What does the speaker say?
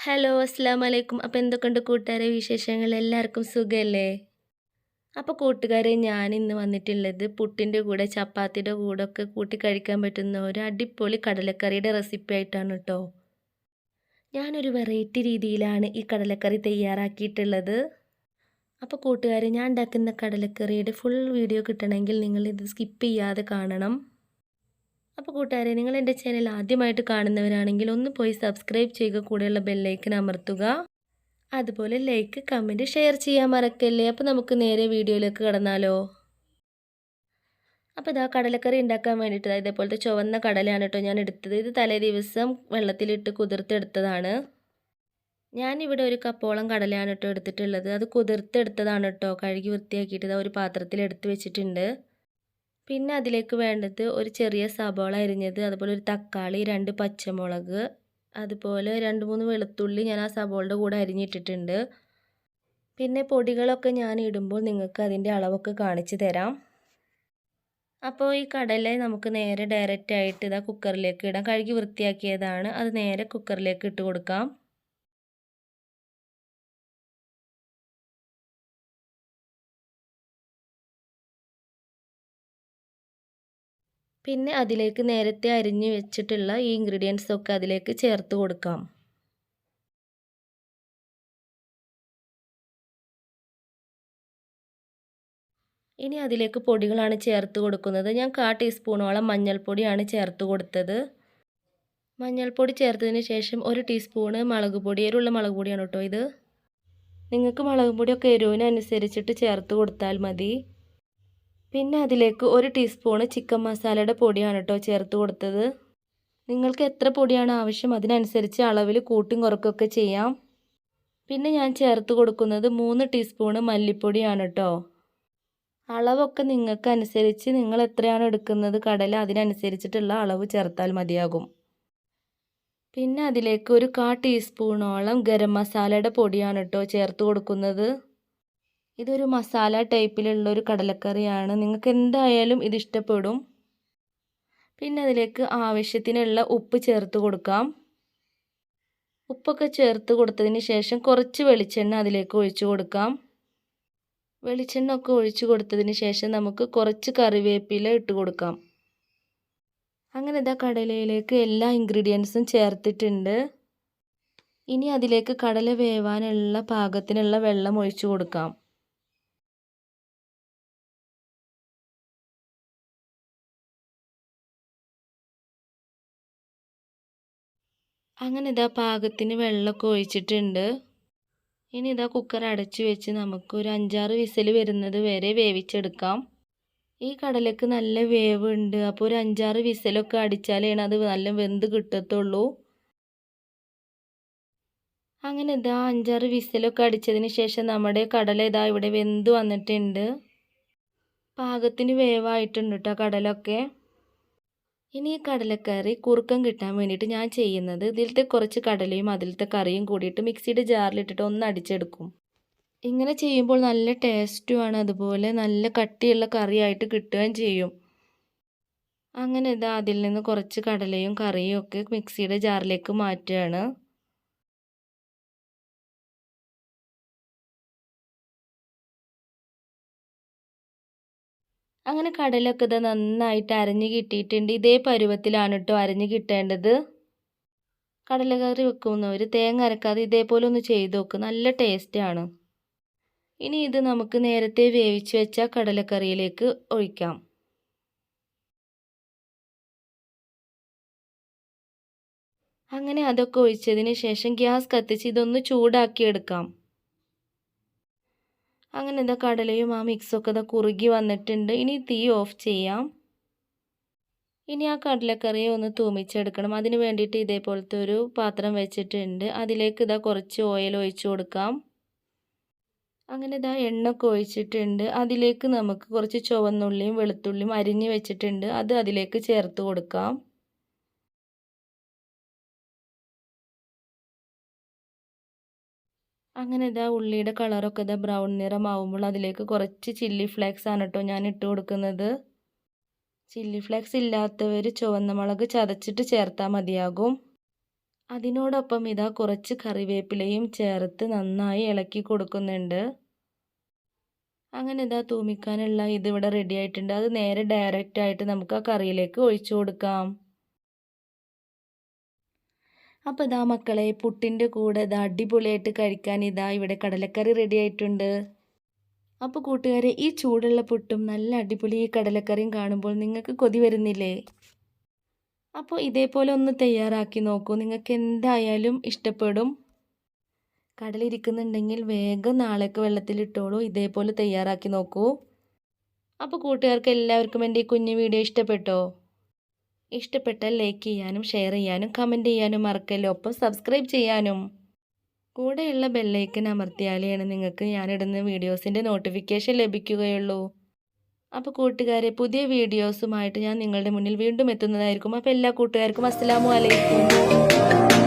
Hello അസ്സാം വലൈക്കും അപ്പോൾ എന്തൊക്കെയുണ്ട് കൂട്ടുകാരെ വിശേഷങ്ങൾ? എല്ലാവർക്കും സുഖമല്ലേ അപ്പോൾ കൂട്ടുകാരെ ഞാൻ ഇന്ന് വന്നിട്ടുള്ളത് പുട്ടിന്റെ കൂടെ ചപ്പാത്തിയുടെ കൂടെ ഒക്കെ കൂട്ടി കഴിക്കാൻ പറ്റുന്ന ഒരു അടിപൊളി കടലക്കറിയുടെ റെസിപ്പി ആയിട്ടാണ് കേട്ടോ ഞാനൊരു വെറൈറ്റി രീതിയിലാണ് ഈ കടലക്കറി തയ്യാറാക്കിയിട്ടുള്ളത്. അപ്പോൾ കൂട്ടുകാരെ ഞാൻ ഉണ്ടാക്കുന്ന കടലക്കറിയുടെ ഫുൾ വീഡിയോ കിട്ടണമെങ്കിൽ നിങ്ങൾ ഇത് സ്കിപ്പ് ചെയ്യാതെ കാണണം. അപ്പോൾ കൂട്ടുകാരെ നിങ്ങൾ എന്റെ ചാനൽ ആദ്യമായിട്ട് കാണുന്നവരാണെങ്കിൽ ഒന്ന് പോയി സബ്സ്ക്രൈബ് ചെയ്യുക കൂടെയുള്ള ബെല്ലൈക്കൻ അമർത്തുക. അതുപോലെ ലൈക്ക് കമന്റ് ഷെയർ ചെയ്യാൻ മറക്കല്ലേ? അപ്പോൾ നമുക്ക് നേരെ വീഡിയോയിലേക്ക് കടന്നാലോ? അപ്പോൾ ഇതാ കടലക്കറി ഉണ്ടാക്കാൻ വേണ്ടിയിട്ട് ഇതേപോലത്തെ ചുവന്ന കടലയാണ് കേട്ടോ ഞാൻ എടുത്തത്. ഇത് തലേ ദിവസം വെള്ളത്തിലിട്ട് കുതിർത്തെടുത്തതാണ്. ഞാനിവിടെ ഒരു കപ്പോളം കടലയാണ് കേട്ടോ എടുത്തിട്ടുള്ളത്. അത് കുതിർത്തെടുത്തതാണ് കേട്ടോ. കഴുകി വൃത്തിയാക്കിയിട്ട് ഇതാ ഒരു പാത്രത്തിൽ എടുത്ത് വെച്ചിട്ടുണ്ട്. പിന്നെ അതിലേക്ക് വേണ്ടത് ഒരു ചെറിയ സബോള അരിഞ്ഞത് അതുപോലെ ഒരു തക്കാളി രണ്ട് പച്ചമുളക് അതുപോലെ രണ്ട് മൂന്ന് വെളുത്തുള്ളി ഞാൻ ആ സബോളയുടെ കൂടെ അരിഞ്ഞിട്ടിട്ടുണ്ട്. പിന്നെ പൊടികളൊക്കെ ഞാൻ ഇടുമ്പോൾ നിങ്ങൾക്ക് അതിന്റെ അളവൊക്കെ കാണിച്ചു തരാം. അപ്പോൾ ഈ കടല നമുക്ക് നേരെ ഡയറക്റ്റ് ആയിട്ട് ഇതാ കുക്കറിലേക്ക് ഇടാം. കഴുകി വൃത്തിയാക്കിയതാണ്. അത് നേരെ കുക്കറിലേക്ക് ഇട്ട് കൊടുക്കാം. പിന്നെ അതിലേക്ക് നേരത്തെ അരിഞ്ഞു വെച്ചിട്ടുള്ള ഈ ഇൻഗ്രീഡിയൻസ് ഒക്കെ അതിലേക്ക് ചേർത്ത് കൊടുക്കാം. ഇനി അതിലേക്ക് പൊടികളാണ് ചേർത്ത് കൊടുക്കുന്നത്. ഞാൻ കാ ടീസ്പൂണോളം മഞ്ഞൾപ്പൊടിയാണ് ചേർത്ത് കൊടുത്തത്. മഞ്ഞൾപ്പൊടി ചേർത്തതിന് ശേഷം ഒരു ടീസ്പൂണ് മുളക് പൊടി എരിവുള്ള മുളക് പൊടിയാണ് കേട്ടോ ഇത്. നിങ്ങൾക്ക് മുളക് പൊടിയൊക്കെ എരിവിനനുസരിച്ചിട്ട് ചേർത്ത് കൊടുത്താൽ മതി. പിന്നെ അതിലേക്ക് ഒരു ടീസ്പൂണ് ചിക്കൻ മസാലയുടെ പൊടിയാണ് കേട്ടോ ചേർത്ത് കൊടുത്തത്. നിങ്ങൾക്ക് എത്ര പൊടിയാണ് ആവശ്യം അതിനനുസരിച്ച് അളവിൽ കൂട്ടും കുറക്കൊക്കെ ചെയ്യാം. പിന്നെ ഞാൻ ചേർത്ത് കൊടുക്കുന്നത് മൂന്ന് ടീസ്പൂണ് മല്ലിപ്പൊടിയാണ് കേട്ടോ അളവൊക്കെ നിങ്ങൾക്ക് അനുസരിച്ച് നിങ്ങൾ എത്രയാണ് എടുക്കുന്നത് കടല അതിനനുസരിച്ചിട്ടുള്ള അളവ് ചേർത്താൽ മതിയാകും. പിന്നെ അതിലേക്ക് ഒരു കാ ടീസ്പൂണോളം ഗരം മസാലയുടെ പൊടിയാണ് കേട്ടോ ചേർത്ത് കൊടുക്കുന്നത്. ഇതൊരു മസാല ടൈപ്പിലുള്ള ഒരു കടലക്കറിയാണ്. നിങ്ങൾക്ക് എന്തായാലും ഇത് ഇഷ്ടപ്പെടും. പിന്നെ അതിലേക്ക് ആവശ്യത്തിനുള്ള ഉപ്പ് ചേർത്ത് കൊടുക്കാം. ഉപ്പൊക്കെ ചേർത്ത് കൊടുത്തതിന് ശേഷം കുറച്ച് വെളിച്ചെണ്ണ അതിലേക്ക് ഒഴിച്ചു കൊടുക്കാം. വെളിച്ചെണ്ണ ഒക്കെ ഒഴിച്ചു കൊടുത്തതിന് ശേഷം നമുക്ക് കുറച്ച് കറിവേപ്പില ഇട്ട് കൊടുക്കാം. അങ്ങനെ ഇതാ കടലയിലേക്ക് എല്ലാ ഇൻഗ്രീഡിയൻസും ചേർത്തിട്ടുണ്ട്. ഇനി അതിലേക്ക് കടല വേവാനുള്ള പാകത്തിനുള്ള വെള്ളം ഒഴിച്ചു കൊടുക്കാം. അങ്ങനെ ഇതാ പാകത്തിന് വെള്ളമൊക്കെ ഒഴിച്ചിട്ടുണ്ട്. ഇനി ഇതാ കുക്കർ അടച്ചു വെച്ച് നമുക്ക് ഒരു അഞ്ചാറ് വിസിൽ വരുന്നത് വരെ വേവിച്ചെടുക്കാം. ഈ കടലക്ക് നല്ല വേവുണ്ട്. അപ്പോൾ ഒരു അഞ്ചാറ് വിസിലൊക്കെ അടിച്ചാലാണ് അത് നല്ല വെന്ത് കിട്ടത്തുള്ളൂ. അങ്ങനെ ഇതാ അഞ്ചാറ് വിസിലൊക്കെ അടിച്ചതിന് ശേഷം നമ്മുടെ കടല ഇതാ ഇവിടെ വെന്ത് വന്നിട്ടുണ്ട്. പാകത്തിന് വേവായിട്ടുണ്ട് കേട്ടോ കടലൊക്കെ. ഇനി ഈ കടലക്കറി കുറുക്കം കിട്ടാൻ വേണ്ടിയിട്ട് ഞാൻ ചെയ്യുന്നത് ഇതിലത്തെ കുറച്ച് കടലയും അതിലത്തെ കറിയും കൂടിയിട്ട് മിക്സിയുടെ ജാറിലിട്ടിട്ട് ഒന്ന് അടിച്ചെടുക്കും. ഇങ്ങനെ ചെയ്യുമ്പോൾ നല്ല ടേസ്റ്റുമാണ് അതുപോലെ നല്ല കട്ടിയുള്ള കറിയായിട്ട് കിട്ടുകയും ചെയ്യും. അങ്ങനെ ഇതാ അതിൽ നിന്ന് കുറച്ച് കടലയും കറിയും ഒക്കെ മിക്സിയുടെ ജാറിലേക്ക് മാറ്റുകയാണ്. അങ്ങനെ കടലൊക്കെ ഇത് നന്നായിട്ട് അരഞ്ഞ് കിട്ടിയിട്ടുണ്ട്. ഇതേ പരുവത്തിലാണ് കേട്ടോ അരഞ്ഞ് കിട്ടേണ്ടത്. കടലക്കറി വെക്കുന്നവർ തേങ്ങ അരക്കാതെ ഇതേപോലെ ഒന്ന് ചെയ്ത് നോക്ക്. നല്ല ടേസ്റ്റാണ് ഇനി ഇത് നമുക്ക് നേരത്തെ വേവിച്ച് വെച്ച കടലക്കറിയിലേക്ക് ഒഴിക്കാം. അങ്ങനെ അതൊക്കെ ഒഴിച്ചതിന് ശേഷം ഗ്യാസ് കത്തിച്ച് ഇതൊന്ന് ചൂടാക്കിയെടുക്കാം. അങ്ങനെ ഇതാ കടലയും ആ മിക്സൊക്കെ ഇതാ കുറുകി വന്നിട്ടുണ്ട്. ഇനി തീ ഓഫ് ചെയ്യാം. ഇനി ആ കടലക്കറിയെ ഒന്ന് തൂമിച്ചെടുക്കണം. അതിന് വേണ്ടിയിട്ട് ഇതേപോലത്തെ ഒരു പാത്രം വെച്ചിട്ടുണ്ട്. അതിലേക്ക് ഇതാ കുറച്ച് ഓയിൽ ഒഴിച്ചു കൊടുക്കാം. അങ്ങനെ ഇതാ എണ്ണൊക്കെ ഒഴിച്ചിട്ടുണ്ട്. അതിലേക്ക് നമുക്ക് കുറച്ച് ചുവന്നുള്ളിയും വെളുത്തുള്ളിയും അരിഞ്ഞ് വെച്ചിട്ടുണ്ട്. അത് അതിലേക്ക് ചേർത്ത് കൊടുക്കാം. അങ്ങനെ ഇതാ ഉള്ളിയുടെ കളറൊക്കെ ഇതാ ബ്രൗൺ നിറമാവുമ്പോൾ അതിലേക്ക് കുറച്ച് ചില്ലി ഫ്ലേക്സ് ആണ് കേട്ടോ ഞാൻ ഇട്ട് കൊടുക്കുന്നത്. ചില്ലി ഫ്ലേക്സ് ഇല്ലാത്തവർ ചുവന്ന മുളക് ചതച്ചിട്ട് ചേർത്താൽ മതിയാകും. അതിനോടൊപ്പം ഇതാ കുറച്ച് കറിവേപ്പിലയും ചേർത്ത് നന്നായി ഇളക്കി കൊടുക്കുന്നുണ്ട്. അങ്ങനെ ഇതാ തൂമിക്കാനുള്ള ഇതിവിടെ റെഡി ആയിട്ടുണ്ട്. അത് നേരെ ഡയറക്റ്റായിട്ട് നമുക്ക് ആ കറിയിലേക്ക് ഒഴിച്ചു കൊടുക്കാം. അപ്പോൾ ഇതാ മക്കളെ പുട്ടിന്റെ കൂടെ ഇതാ അടിപൊളിയായിട്ട് കഴിക്കാൻ ഇതാ ഇവിടെ കടലക്കറി റെഡി ആയിട്ടുണ്ട്. അപ്പോൾ കൂട്ടുകാരെ ഈ ചൂടുള്ള പുട്ടും നല്ല അടിപൊളി ഈ കടലക്കറിയും കാണുമ്പോൾ നിങ്ങൾക്ക് കൊതി വരുന്നില്ലേ? അപ്പോൾ ഇതേപോലെ ഒന്ന് തയ്യാറാക്കി നോക്കൂ. നിങ്ങൾക്ക് എന്തായാലും ഇഷ്ടപ്പെടും. കടലിരിക്കുന്നുണ്ടെങ്കിൽ വേഗം നാളേക്ക് വെള്ളത്തിലിട്ടോളൂ. ഇതേപോലെ തയ്യാറാക്കി നോക്കൂ. അപ്പോൾ കൂട്ടുകാർക്ക് എല്ലാവർക്കും എന്റെ ഈ കുഞ്ഞു വീഡിയോ ഇഷ്ടപ്പെട്ടോ? ഇഷ്ടപ്പെട്ടാൽ ലൈക്ക് ചെയ്യാനും ഷെയർ ചെയ്യാനും കമന്റ് ചെയ്യാനും മറക്കല്ലോ. ഒപ്പം സബ്സ്ക്രൈബ് ചെയ്യാനും. കൂടെയുള്ള ബെല്ലൈക്കൻ അമർത്തിയാലെയാണ് നിങ്ങൾക്ക് ഞാനിടുന്ന വീഡിയോസിന്റെ നോട്ടിഫിക്കേഷൻ ലഭിക്കുകയുള്ളൂ. അപ്പോൾ കൂട്ടുകാരെ പുതിയ വീഡിയോസുമായിട്ട് ഞാൻ നിങ്ങളുടെ മുന്നിൽ വീണ്ടും എത്തുന്നതായിരിക്കും. അപ്പോൾ എല്ലാ കൂട്ടുകാർക്കും അസ്സലാമു അലൈക്കും.